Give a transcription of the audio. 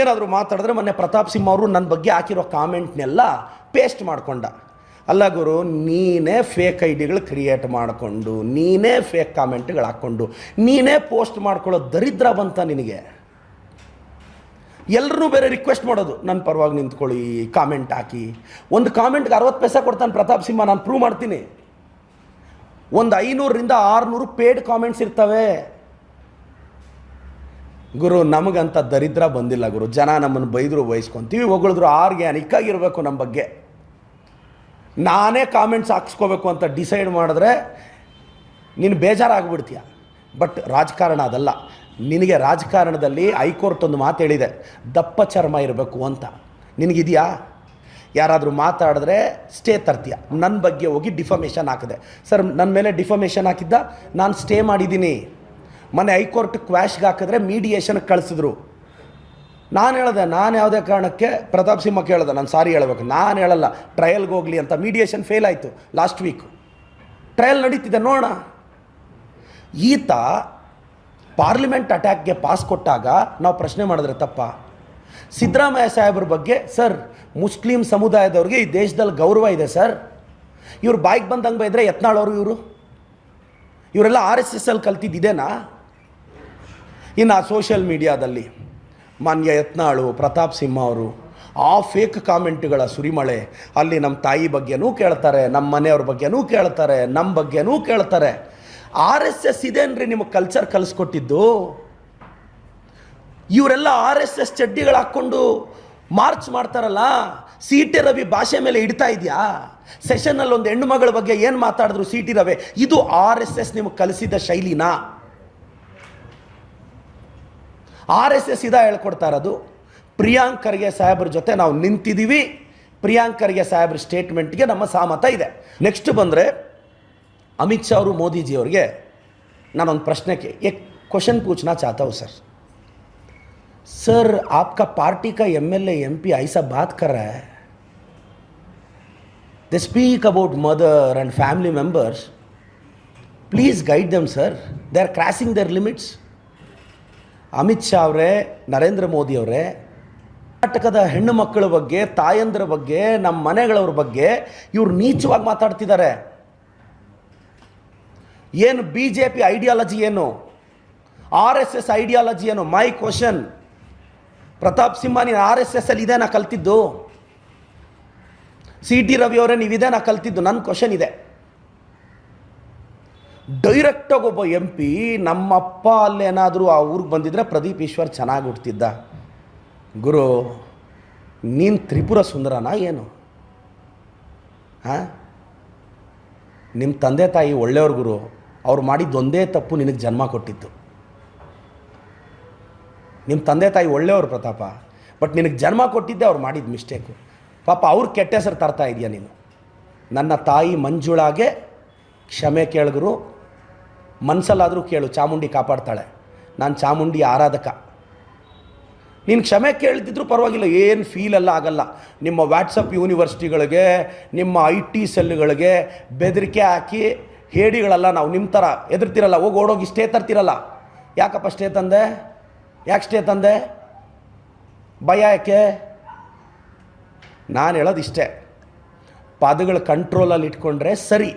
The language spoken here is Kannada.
ಏನಾದರೂ ಮಾತಾಡಿದ್ರೆ ಮೊನ್ನೆ ಪ್ರತಾಪ್ ಸಿಂಹ ಅವರು ನನ್ನ ಬಗ್ಗೆ ಹಾಕಿರೋ ಕಾಮೆಂಟ್ನೆಲ್ಲ ಪೇಸ್ಟ್ ಮಾಡಿಕೊಂಡ. ಅಲ್ಲ ಗುರು, ನೀನೇ ಫೇಕ್ ಐ ಡಿಗಳು ಕ್ರಿಯೇಟ್ ಮಾಡಿಕೊಂಡು, ನೀನೇ ಫೇಕ್ ಕಾಮೆಂಟ್ಗಳು ಹಾಕ್ಕೊಂಡು, ನೀನೇ ಪೋಸ್ಟ್ ಮಾಡ್ಕೊಳ್ಳೋ ದರಿದ್ರ ಬಂತ ನಿನಗೆ. ಎಲ್ಲರೂ ಬೇರೆ ರಿಕ್ವೆಸ್ಟ್ ಮಾಡೋದು. ನನ್ನ ಪರವಾಗಿ ನಿಂತ್ಕೊಳ್ಳಿ, ಕಾಮೆಂಟ್ ಹಾಕಿ. ಒಂದು ಕಾಮೆಂಟ್ಗೆ ಅರವತ್ತು ಪೈಸೆ ಕೊಡ್ತಾನೆ ಪ್ರತಾಪ್ ಸಿಂಹ, ನಾನು ಪ್ರೂವ್ ಮಾಡ್ತೀನಿ. ಒಂದು ಐನೂರರಿಂದ ಆರುನೂರು ಪೇಡ್ ಕಾಮೆಂಟ್ಸ್ ಇರ್ತವೆ. ಗುರು, ನಮಗಂತ ದರಿದ್ರ ಬಂದಿಲ್ಲ ಗುರು. ಜನ ನಮ್ಮನ್ನು ಬೈದರು ಬಯಸ್ಕೊತೀವಿ ಹೊಗಳಿದ್ರು ಆರ್ಗ್ಯಾನಿಕ್ ಆಗಿರಬೇಕು ನಮ್ಮ ಬಗ್ಗೆ. ನಾನೇ ಕಾಮೆಂಟ್ಸ್ ಹಾಕ್ಸ್ಕೋಬೇಕು ಅಂತ ಡಿಸೈಡ್ ಮಾಡಿದ್ರೆ ನೀನು ಬೇಜಾರಾಗ್ಬಿಡ್ತೀಯ. ಬಟ್ ರಾಜಕಾರಣ ಅದಲ್ಲ. ನಿನಗೆ ರಾಜಕಾರಣದಲ್ಲಿ ಹೈಕೋರ್ಟ್ ಒಂದು ಮಾತು ಹೇಳಿದೆ. ದಪ್ಪ ಚರ್ಮ ಇರಬೇಕು ಅಂತ. ನಿನಗಿದೆಯಾ? ಯಾರಾದರೂ ಮಾತಾಡಿದ್ರೆ ಸ್ಟೇ ತರ್ತೀಯ. ನನ್ನ ಬಗ್ಗೆ ಹೋಗಿ ಡಿಫಮೇಷನ್ ಹಾಕಿದೆ. ಸರ್ ನನ್ನ ಮೇಲೆ ಡಿಫಮೇಷನ್ ಹಾಕಿದ್ದ? ನಾನು ಸ್ಟೇ ಮಾಡಿದ್ದೀನಿ. ಮೊನ್ನೆ ಹೈಕೋರ್ಟ್ ಕ್ವ್ಯಾಶ್ಗೆ ಹಾಕಿದ್ರೆ ಮೀಡಿಯೇಷನ್ಗೆ ಕಳಿಸಿದ್ರು. ನಾನು ಹೇಳ್ದೆ, ನಾನು ಯಾವುದೇ ಕಾರಣಕ್ಕೆ ಪ್ರತಾಪ್ ಸಿಂಹ ಕೇಳಿದೆ, ನಾನು ಸಾರಿ ಹೇಳಬೇಕು. ನಾನು ಹೇಳಲ್ಲ ಟ್ರಯಲ್ಗೆ ಹೋಗಲಿ ಅಂತ ಮೀಡಿಯೇಷನ್ ಫೇಲ್ ಆಯಿತು ಲಾಸ್ಟ್ ವೀಕ್ ಟ್ರಯಲ್ ನಡೀತಿದೆ, ನೋಡೋಣ. ಈತ ಪಾರ್ಲಿಮೆಂಟ್ ಅಟ್ಯಾಕ್ಗೆ ಪಾಸ್ ಕೊಟ್ಟಾಗ ನಾವು ಪ್ರಶ್ನೆ ಮಾಡಿದ್ರೆ ತಪ್ಪ. ಸಿದ್ದರಾಮಯ್ಯ ಸಾಹೇಬ್ರ ಬಗ್ಗೆ, ಸರ್, ಮುಸ್ಲಿಂ ಸಮುದಾಯದವ್ರಿಗೆ ಈ ದೇಶದಲ್ಲಿ ಗೌರವ ಇದೆ, ಸರ್. ಇವ್ರು ಬಾಯ್ಗೆ ಬಂದಂಗೆ ಬೈದರೆ ಯತ್ನಾಳವರು ಇವರು? ಇವರೆಲ್ಲ ಆರ್ ಎಸ್ ಎಸ್ ಅಲ್ಲಿ ಕಲ್ತಿದ್ದೇನಾ ಇನ್ನು ಸೋಷಿಯಲ್ ಮೀಡಿಯಾದಲ್ಲಿ ಮಾನ್ಯ ಯತ್ನಾಳು ಪ್ರತಾಪ್ ಸಿಂಹ ಅವರು ಆ ಫೇಕ್ ಕಾಮೆಂಟ್ಗಳ ಸುರಿಮಳೆ. ಅಲ್ಲಿ ನಮ್ಮ ತಾಯಿ ಬಗ್ಗೆನೂ ಕೇಳ್ತಾರೆ ನಮ್ಮ ಮನೆಯವ್ರ ಬಗ್ಗೆನೂ ಕೇಳ್ತಾರೆ ನಮ್ಮ ಬಗ್ಗೆನೂ ಕೇಳ್ತಾರೆ. ಆರ್ ಎಸ್ ಎಸ್ ಇದೇನ್ರಿ ನಿಮಗೆ ಕಲ್ಚರ್ ಕಲಿಸ್ಕೊಟ್ಟಿದ್ದು? ಇವರೆಲ್ಲ ಆರ್ ಎಸ್ ಎಸ್ ಚಡ್ಡಿಗಳು ಹಾಕ್ಕೊಂಡು ಮಾರ್ಚ್ ಮಾಡ್ತಾರಲ್ಲ ಸಿ ಟಿ ರವಿ ಭಾಷೆ ಮೇಲೆ ಇಡ್ತಾ ಇದೆಯಾ? ಸೆಷನ್ನಲ್ಲಿ ಒಂದು ಹೆಣ್ಣು ಮಗಳ ಬಗ್ಗೆ ಏನು ಮಾತಾಡಿದ್ರು ಸಿ ಟಿ ರವಿ? ಇದು ಆರ್ ಎಸ್ ಎಸ್ ನಿಮಗೆ ಕಲಿಸಿದ ಶೈಲಿನಾ? ಆರ್ ಎಸ್ ಎಸ್ ಇದ ಹೇಳ್ಕೊಡ್ತಾ ಇರೋದು ಪ್ರಿಯಾಂಕ್ ಖರ್ಗೆ ಸಾಹೇಬ್ರ ಜೊತೆ ನಾವು ನಿಂತಿದ್ದೀವಿ ಪ್ರಿಯಾಂಕ್ ಖರ್ಗೆ ಸಾಹೇಬ್ರ ಸ್ಟೇಟ್ಮೆಂಟ್ಗೆ ನಮ್ಮ ಸಹಮತ ಇದೆ ನೆಕ್ಸ್ಟ್ ಬಂದರೆ ಅಮಿತ್ ಶಾ ಅವರು ಮೋದಿಜಿ ಅವ್ರಿಗೆ ನಾನೊಂದು ಪ್ರಶ್ನೆಗೆ एक क्वेश्चन पूछना चाहता हूँ सर सर आपका पार्टी का एमएलए एमपी ऐसा बात कर रहा है they speak about mother and family members please guide them sir they are crossing their limits Amit Shah ಅವರೇ, ನರೇಂದ್ರ ಮೋದಿ ಅವರೇ, ಕರ್ನಾಟಕದ ಹೆಣ್ಣು ಮಕ್ಕಳ ಬಗ್ಗೆ, ತಾಯಂದ್ರ ಬಗ್ಗೆ ನಮ್ಮ ಮನೆಗಳವ್ರ ಬಗ್ಗೆ ಇವ್ರು ನೀಚವಾಗಿ ಮಾತಾಡ್ತಿದ್ದಾರೆ. ಏನು ಬಿ ಜೆ ಪಿ ಐಡಿಯಾಲಜಿ ಏನು? ಆರ್ ಎಸ್ ಎಸ್ ಐಡಿಯಾಲಜಿ ಏನು? My question. ಪ್ರತಾಪ್ ಸಿಂಹ, ನೀನು ಆರ್ ಎಸ್ ಎಸ್ ಅಲ್ಲಿ ಇದೇನಾ ಕಲ್ತಿದ್ದು? ಸಿ ಟಿ ರವಿ ಅವರೇ ನೀವು ಇದೇನಾ ಕಲ್ತಿದ್ದು? ನನ್ನ ಕ್ವಶನ್ ಇದೆ. ಡೈರೆಕ್ಟಾಗಿ ಒಬ್ಬ ಎಂ ಪಿ ನಮ್ಮಪ್ಪ ಅಲ್ಲೇನಾದರೂ ಆ ಊರಿಗೆ ಬಂದಿದ್ದರೆ ಪ್ರದೀಪ್ ಈಶ್ವರ್ ಚೆನ್ನಾಗಿ ಹುಡ್ತಿದ್ದ ಗುರು, ನೀನು ತ್ರಿಪುರ ಸುಂದರನಾ ಏನು? ಹಾಂ ನಿಮ್ಮ ತಂದೆ ತಾಯಿ ಒಳ್ಳೆಯವ್ರ ಗುರು, ಅವ್ರು ಮಾಡಿದ್ದೊಂದೇ ತಪ್ಪು ನಿನಗೆ ಜನ್ಮ ಕೊಟ್ಟಿತ್ತು. ನಿಮ್ಮ ತಂದೆ ತಾಯಿ ಒಳ್ಳೆಯವ್ರು ಪ್ರತಾಪ, ಬಟ್ ನಿನಗೆ ಜನ್ಮ ಕೊಟ್ಟಿದ್ದೆ ಅವ್ರು ಮಾಡಿದ ಮಿಸ್ಟೇಕು. ಪಾಪ ಅವ್ರು ಕೆಟ್ಟ ಹೆಸರು ತರ್ತಾ ಇದೆಯಾ ನೀನು. ನನ್ನ ತಾಯಿ ಮಂಜುಳಾಗೆ ಕ್ಷಮೆ ಕೇಳಿದ್ರು ಮನಸ್ಸಲ್ಲಾದರೂ ಕೇಳು, ಚಾಮುಂಡಿ ಕಾಪಾಡ್ತಾಳೆ. ನಾನು ಚಾಮುಂಡಿ ಆರಾಧಕ. ನೀನು ಕ್ಷಮೆ ಕೇಳ್ತಿದ್ರು ಪರವಾಗಿಲ್ಲ, ಏನು ಫೀಲ್ ಎಲ್ಲ ಆಗಲ್ಲ. ನಿಮ್ಮ ವ್ಯಾಟ್ಸಪ್ ಯೂನಿವರ್ಸಿಟಿಗಳಿಗೆ ನಿಮ್ಮ ಐ ಟಿ ಸೆಲ್ಗಳಿಗೆ ಬೆದರಿಕೆ ಹಾಕಿ ಹೇಡಿಗಳಲ್ಲ ನಾವು ನಿಮ್ಮ ಥರ ಎದುರ್ತಿರಲ್ಲ ಹೋಗಿ ಓಡೋಗಿ ಸ್ಟೇ ತರ್ತಿರಲ್ಲ. ಯಾಕಪ್ಪ ಸ್ಟೇ ತಂದೆ? ಯಾಕೆ ಸ್ಟೇ ತಂದೆ? ಭಯ ಯಾಕೆ? ನಾನು ಹೇಳೋದು ಇಷ್ಟೇ. ಪದಗಳ ಕಂಟ್ರೋಲಲ್ಲಿ ಇಟ್ಕೊಂಡ್ರೆ ಸರಿ.